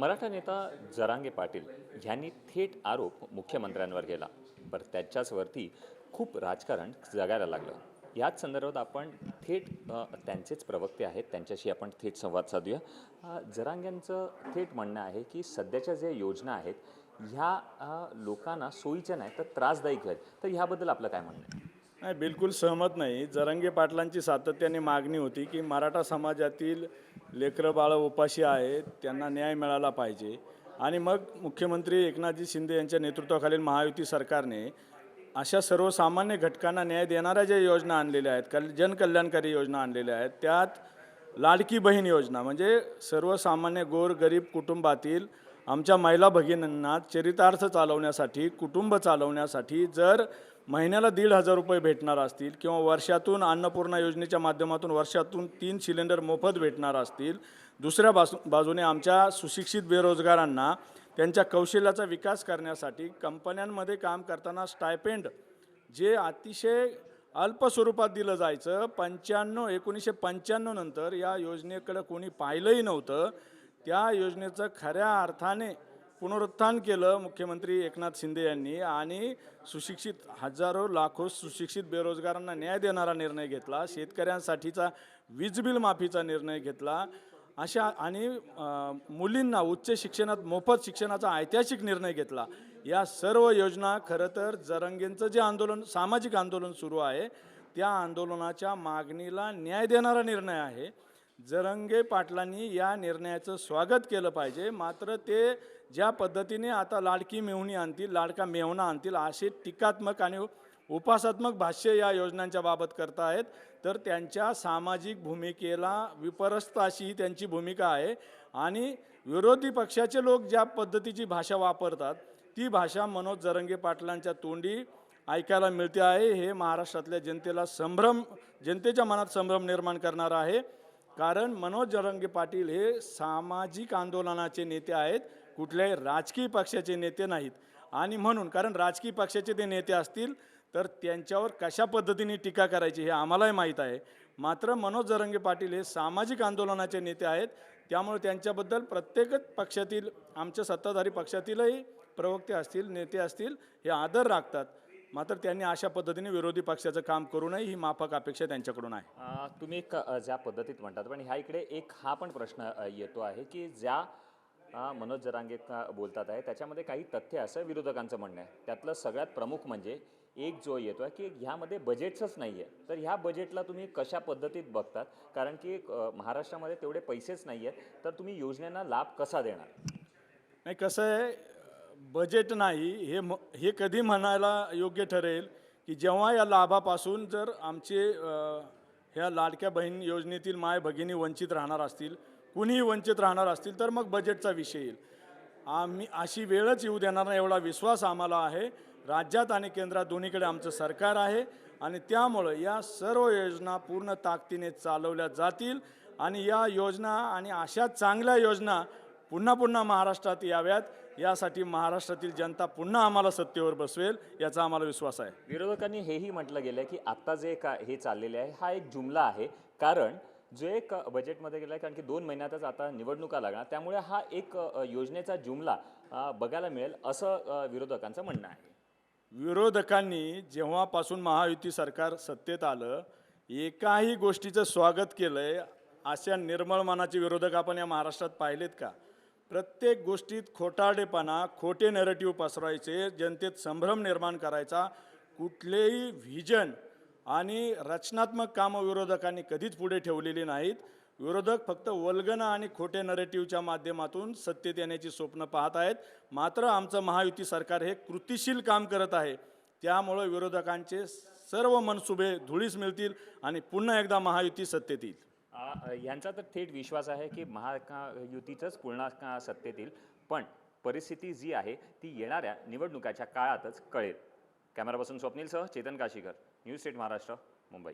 मराठा नेता जरांगे पाटील यांनी थेट आरोप मुख्यमंत्र्यांवर केला. बरं त्याच्याचवरती खूप राजकारण जगायला लागलं. याच संदर्भात आपण थेट त्यांचेच प्रवक्ते आहेत. त्यांच्याशी आपण थेट संवाद साधूया. जरांग्यांचं थेट म्हणणं आहे की सध्याच्या ज्या योजना आहेत ह्या लोकांना सोयीच्या नाही तर त्रासदायक आहेत. तर ह्याबद्दल आपलं काय म्हणणं आहे? नाही बिलकुल सहमत नाही. जरंगे पाटलांची सातत्याने मागणी होती की मराठा समाजातील लेकरं बाळं उपाशी आहेत त्यांना न्याय मिळाला पाहिजे. आणि मग मुख्यमंत्री एकनाथजी शिंदे यांच्या नेतृत्वाखालील महायुती सरकारने अशा सर्वसामान्य घटकांना न्याय देणाऱ्या ज्या योजना आणलेल्या आहेत कल जनकल्याणकारी योजना आणलेल्या आहेत त्यात लाडकी बहीण योजना म्हणजे सर्वसामान्य गोर गरीब कुटुंबातील आमच्या महिला भगिनींना चरितार्थ चालवण्यासाठी कुटुंब चालवण्यासाठी जर महिन्याला दीड हजार रुपये भेटणार असतील किंवा वर्षातून अन्नपूर्णा योजनेच्या माध्यमातून वर्षातून तीन सिलेंडर मोफत भेटणार असतील दुसऱ्या बाजू बाजूने आमच्या सुशिक्षित बेरोजगारांना त्यांच्या कौशल्याचा विकास करण्यासाठी कंपन्यांमध्ये काम करताना स्टायपेंड जे अतिशय अल्प स्वरूपात दिलं जायचं पंच्याण्णव एकोणीसशे पंच्याण्णव नंतर या योजनेकडं कोणी पाहिलंही नव्हतं. त्या योजनेचं खऱ्या अर्थाने पुनरुत्थान केलं मुख्यमंत्री एकनाथ शिंदे यांनी आणि सुशिक्षित हजारो लाखो सुशिक्षित बेरोजगारांना न्याय देणारा निर्णय घेतला शेतकऱ्यांसाठीचा वीज बिल माफीचा निर्णय घेतला. अशा आणि मुलींना उच्च शिक्षणात मोफत शिक्षणाचा ऐतिहासिक निर्णय घेतला. या सर्व योजना खरं तर जरंगेंचं जे आंदोलन सामाजिक आंदोलन सुरू आहे त्या आंदोलनाच्या मागणीला न्याय देणारा निर्णय आहे. जरंगे पाटलांनी या निर्णयाचं स्वागत केलं पाहिजे. मात्र ते ज्या पद्धतीने आता लाडकी मेहुणी आणतील लाडका मेहुणा आणतील असे टीकात्मक आणि उपासात्मक भाष्य या योजनांच्या बाबत करतायत तर त्यांच्या सामाजिक भूमिकेला विपरस्त अशी ही त्यांची भूमिका आहे. आणि विरोधी पक्षाचे लोक ज्या पद्धतीची भाषा वापरतात ती भाषा मनोज जरंगे पाटलांच्या तोंडी ऐकायला मिळते आहे. हे महाराष्ट्रातल्या जनतेला संभ्रम जनतेच्या मनात संभ्रम निर्माण करणार आहे. कारण मनोज जरंगे पाटील हे सामाजिक आंदोलनाचे नेते आहेत कुठल्याही राजकीय पक्षाचे नेते नाहीत. आणि म्हणून कारण राजकीय पक्षाचे ते नेते असतील तर त्यांच्यावर कशा पद्धतीने टीका करायची हे आम्हालाही माहीत आहे. मात्र मनोज जरंगे पाटील हे सामाजिक आंदोलनाचे नेते आहेत त्यामुळे त्यांच्याबद्दल प्रत्येकच पक्षातील आमच्या सत्ताधारी पक्षातीलही प्रवक्ते असतील नेते असतील हे आदर राखतात. मात्र त्यांनी अशा पद्धतीने विरोधी पक्षाचं काम करू नये ही माफक अपेक्षा त्यांच्याकडून आहे. तुम्ही एक ज्या पद्धतीत म्हणतात पण ह्या इकडे एक हा पण प्रश्न येतो आहे की ज्या मनोज जरांगे का- बोलतात आहे त्याच्यामध्ये काही तथ्य असं विरोधकांचं म्हणणं आहे. त्यातलं सगळ्यात प्रमुख म्हणजे एक जो येतो आहे की ह्यामध्ये बजेटच नाही आहे तर ह्या बजेटला तुम्ही कशा पद्धतीत बघतात? कारण की महाराष्ट्रामध्ये तेवढे पैसेच नाही आहेत तर तुम्ही योजनेला लाभ कसा देणार? नाही कसं आहे बजेट नाही हे म हे कधी म्हणायला योग्य ठरेल की जेव्हा या लाभापासून जर आमचे ह्या लाडक्या बहीण योजनेतील माय भगिनी वंचित राहणार असतील कुणीही वंचित राहणार असतील तर मग बजेटचा विषय येईल. आम्ही अशी वेळच येऊ देणार नाही एवढा विश्वास आम्हाला आहे. राज्यात आणि केंद्रात दोन्हीकडे आमचं सरकार आहे आणि त्यामुळं या सर्व योजना पूर्ण ताकदीने चालवल्या जातील आणि या योजना आणि अशा चांगल्या योजना पुन्हा पुन्हा महाराष्ट्रात याव्यात. यासाठी महाराष्ट्रातील जनता पुन्हा आम्हाला सत्तेवर बसवेल याचा आम्हाला विश्वास आहे. विरोधकांनी हेही म्हटलं गेलं की आत्ता जे का हे चाललेले आहे हा एक जुमला आहे. कारण जो एक बजेटमध्ये गेला आहे कारण की दोन महिन्यातच आता निवडणुका लागणार त्यामुळे हा एक योजनेचा जुमला बघायला मिळेल असं विरोधकांचं म्हणणं आहे. विरोधकांनी जेव्हापासून महायुती सरकार सत्तेत आलं एकाही गोष्टीचं स्वागत केलं आहे अशा निर्मळ मनाचे विरोधक आपण या महाराष्ट्रात पाहिलेत का? प्रत्येक गोष्टीत खोटाडेपणा खोटे नॅरेटिव्ह पसरवायचे जनतेत संभ्रम निर्माण करायचा. कुठलेही व्हिजन आणि रचनात्मक कामं विरोधकांनी कधीच पुढे ठेवलेली नाहीत. विरोधक फक्त वल्गना आणि खोटे नरेटिव्हच्या माध्यमातून सत्तेत येण्याची स्वप्न पाहत आहेत. मात्र आमचं महायुती सरकार हे कृतिशील काम करत आहे. त्यामुळं विरोधकांचे सर्व मनसुबे धुळीस मिळतील आणि पुन्हा एकदा महायुती सत्तेत येईल. यांचा तर थेट विश्वास आहे की महाका युतीचंच का सत्तेत येईल पण परिस्थिती जी आहे ती येणाऱ्या निवडणुकाच्या काळातच कळेल. कॅमेरापासून स्वप्नीलसह चेतन काशीकर न्यूज स्टेट महाराष्ट्र मुंबई.